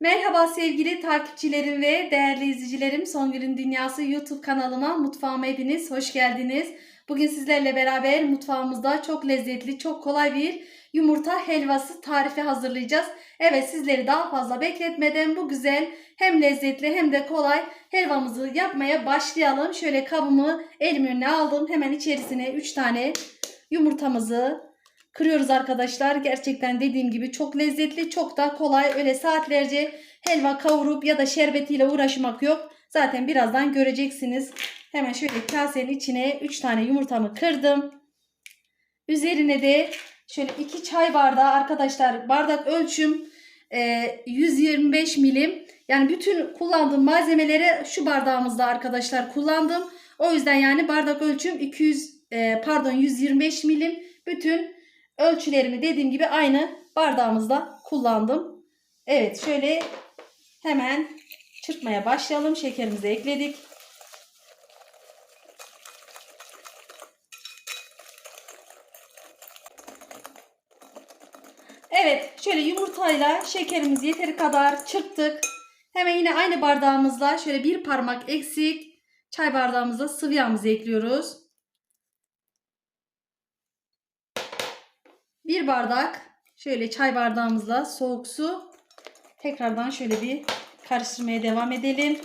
Merhaba sevgili takipçilerim ve değerli izleyicilerim. Songül'ün Dünyası YouTube kanalıma mutfağıma hepiniz hoş geldiniz. Bugün sizlerle beraber mutfağımızda çok lezzetli, çok kolay bir yumurta helvası tarifi hazırlayacağız. Evet sizleri daha fazla bekletmeden bu güzel hem lezzetli hem de kolay helvamızı yapmaya başlayalım. Şöyle kabımı elimin aldım. Hemen içerisine 3 tane yumurtamızı kırıyoruz arkadaşlar. Gerçekten dediğim gibi çok lezzetli, çok da kolay. Öyle saatlerce helva kavurup ya da şerbetiyle uğraşmak yok. Zaten birazdan göreceksiniz. Hemen şöyle kasenin içine 3 tane yumurtamı kırdım. Üzerine de şöyle 2 çay bardağı arkadaşlar bardak ölçüm e, 125 milim. Yani bütün kullandığım malzemeleri şu bardağımızda arkadaşlar kullandım. O yüzden yani bardak ölçüm 200 e, pardon 125 milim. Bütün ölçülerimi dediğim gibi aynı bardağımızda kullandım. Evet şöyle hemen çırpmaya başlayalım. Şekerimizi ekledik. Evet şöyle yumurtayla şekerimizi yeteri kadar çırptık. Hemen yine aynı bardağımızla şöyle bir parmak eksik çay bardağımıza sıvı yağımızı ekliyoruz. Bir bardak şöyle çay bardağımızla soğuk su. Tekrardan şöyle bir karıştırmaya devam edelim.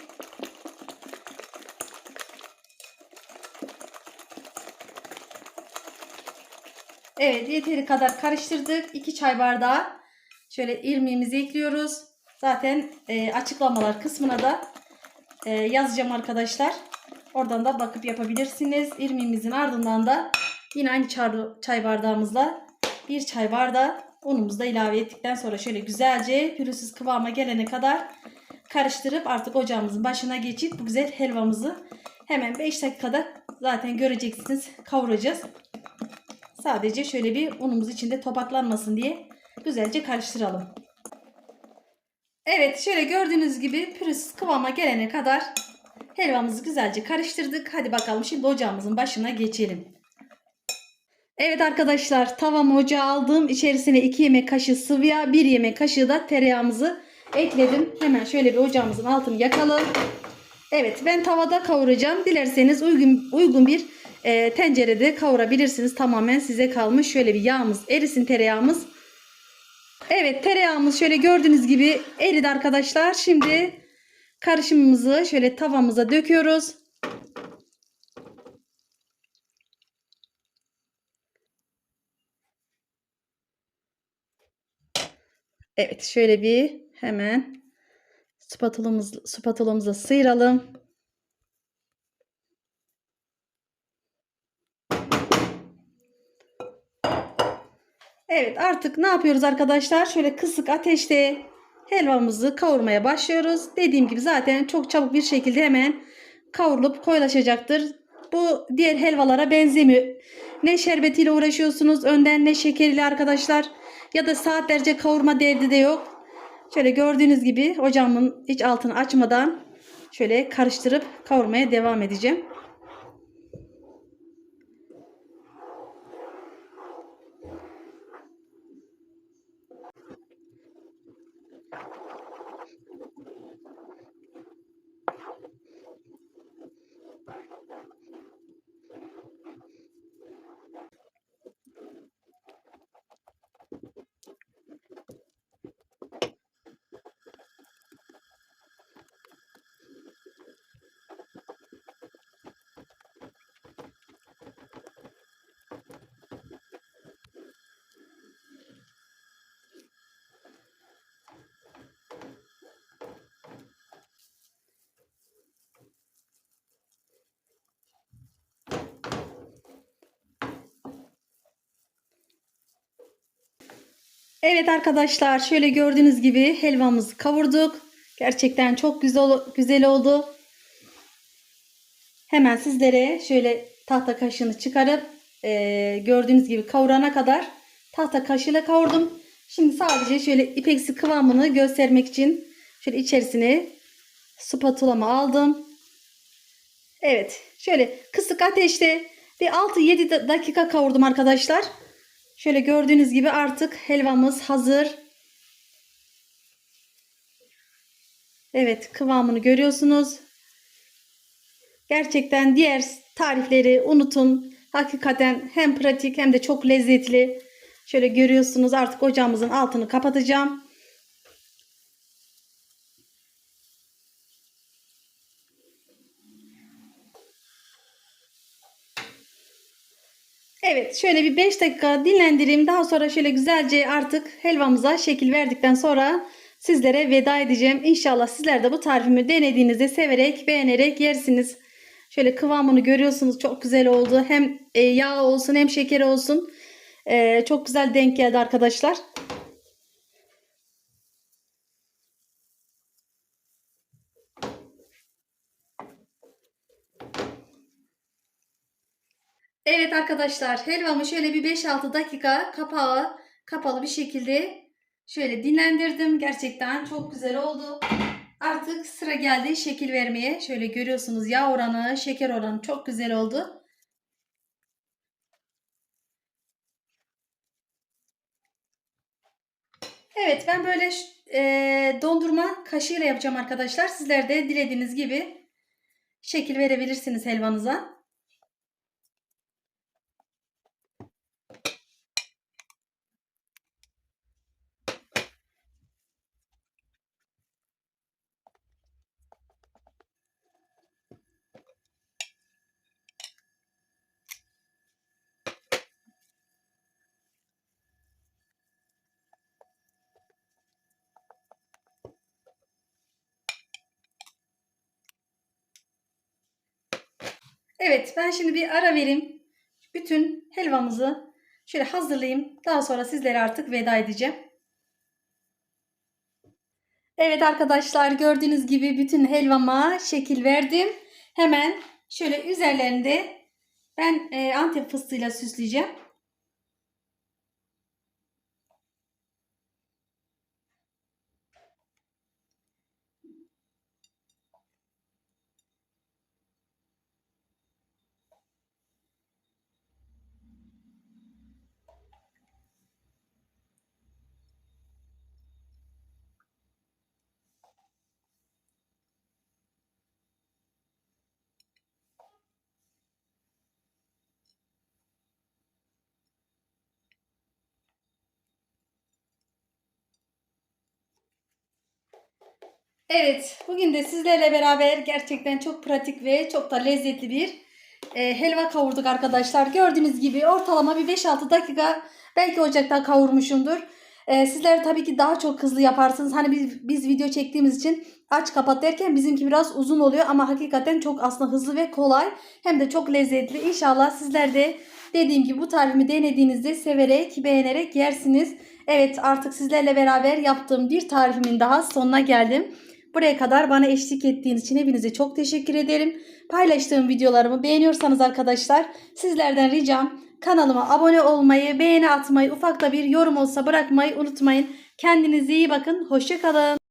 Evet yeteri kadar karıştırdık. 2 çay bardağı şöyle irmiğimizi ekliyoruz. Zaten e, açıklamalar kısmına da e, yazacağım arkadaşlar. Oradan da bakıp yapabilirsiniz. İrmiğimizin ardından da yine aynı çay bardağımızla bir çay bardağı unumuzu da ilave ettikten sonra şöyle güzelce pürüzsüz kıvama gelene kadar karıştırıp artık ocağımızın başına geçip bu güzel helvamızı hemen 5 dakikada zaten göreceksiniz kavuracağız. Sadece şöyle bir unumuz içinde topaklanmasın diye güzelce karıştıralım. Evet şöyle gördüğünüz gibi pürüzsüz kıvama gelene kadar helvamızı güzelce karıştırdık. Hadi bakalım şimdi ocağımızın başına geçelim. Evet arkadaşlar tavamı ocağa aldım. İçerisine 2 yemek kaşığı sıvı yağ, 1 yemek kaşığı da tereyağımızı ekledim. Hemen şöyle bir ocağımızın altını yakalım. Evet ben tavada kavuracağım. Dilerseniz uygun uygun bir e, tencerede kavurabilirsiniz. Tamamen size kalmış. Şöyle bir yağımız erisin tereyağımız. Evet tereyağımız şöyle gördüğünüz gibi eridi arkadaşlar. Şimdi karışımımızı şöyle tavamıza döküyoruz. Evet şöyle bir hemen spatulamız, spatulamızı sıyıralım. Evet artık ne yapıyoruz arkadaşlar? Şöyle kısık ateşte helvamızı kavurmaya başlıyoruz. Dediğim gibi zaten çok çabuk bir şekilde hemen kavrulup koyulaşacaktır. Bu diğer helvalara benzemiyor. Ne şerbetiyle uğraşıyorsunuz önden ne şekeriyle arkadaşlar. Ya da saatlerce kavurma derdi de yok. Şöyle gördüğünüz gibi ocağımın hiç altını açmadan şöyle karıştırıp kavurmaya devam edeceğim. Evet arkadaşlar şöyle gördüğünüz gibi helvamızı kavurduk. Gerçekten çok güzel güzel oldu. Hemen sizlere şöyle tahta kaşığını çıkarıp e, gördüğünüz gibi kavurana kadar tahta kaşığıyla kavurdum. Şimdi sadece şöyle ipeksi kıvamını göstermek için şöyle içerisine spatulamı aldım. Evet şöyle kısık ateşte bir 6-7 dakika kavurdum arkadaşlar. Şöyle gördüğünüz gibi artık helvamız hazır. Evet kıvamını görüyorsunuz. Gerçekten diğer tarifleri unutun. Hakikaten hem pratik hem de çok lezzetli. Şöyle görüyorsunuz artık ocağımızın altını kapatacağım. Evet şöyle bir 5 dakika dinlendireyim. Daha sonra şöyle güzelce artık helvamıza şekil verdikten sonra sizlere veda edeceğim. İnşallah sizler de bu tarifimi denediğinizde severek beğenerek yersiniz. Şöyle kıvamını görüyorsunuz çok güzel oldu. Hem e, yağ olsun hem şeker olsun. E, çok güzel denk geldi arkadaşlar. Evet arkadaşlar helvamı şöyle bir 5-6 dakika kapağı kapalı bir şekilde şöyle dinlendirdim. Gerçekten çok güzel oldu. Artık sıra geldi şekil vermeye. Şöyle görüyorsunuz yağ oranı, şeker oranı çok güzel oldu. Evet ben böyle e, dondurma kaşığıyla yapacağım arkadaşlar. Sizler de dilediğiniz gibi şekil verebilirsiniz helvanıza. Evet ben şimdi bir ara vereyim. Bütün helvamızı şöyle hazırlayayım. Daha sonra sizlere artık veda edeceğim. Evet arkadaşlar gördüğünüz gibi bütün helvama şekil verdim. Hemen şöyle üzerlerinde ben e, antep fıstığıyla süsleyeceğim. Evet, bugün de sizlerle beraber gerçekten çok pratik ve çok da lezzetli bir e, helva kavurduk arkadaşlar. Gördüğünüz gibi ortalama bir 5-6 dakika belki ocakta kavurmuşumdur. E, sizler tabii ki daha çok hızlı yaparsınız. Hani biz, biz video çektiğimiz için aç kapat derken bizimki biraz uzun oluyor ama hakikaten çok aslında hızlı ve kolay. Hem de çok lezzetli. İnşallah sizler de dediğim gibi bu tarifimi denediğinizde severek, beğenerek yersiniz. Evet artık sizlerle beraber yaptığım bir tarifimin daha sonuna geldim. Buraya kadar bana eşlik ettiğiniz için hepinize çok teşekkür ederim. Paylaştığım videolarımı beğeniyorsanız arkadaşlar sizlerden ricam kanalıma abone olmayı, beğeni atmayı, ufak da bir yorum olsa bırakmayı unutmayın. Kendinize iyi bakın. Hoşçakalın.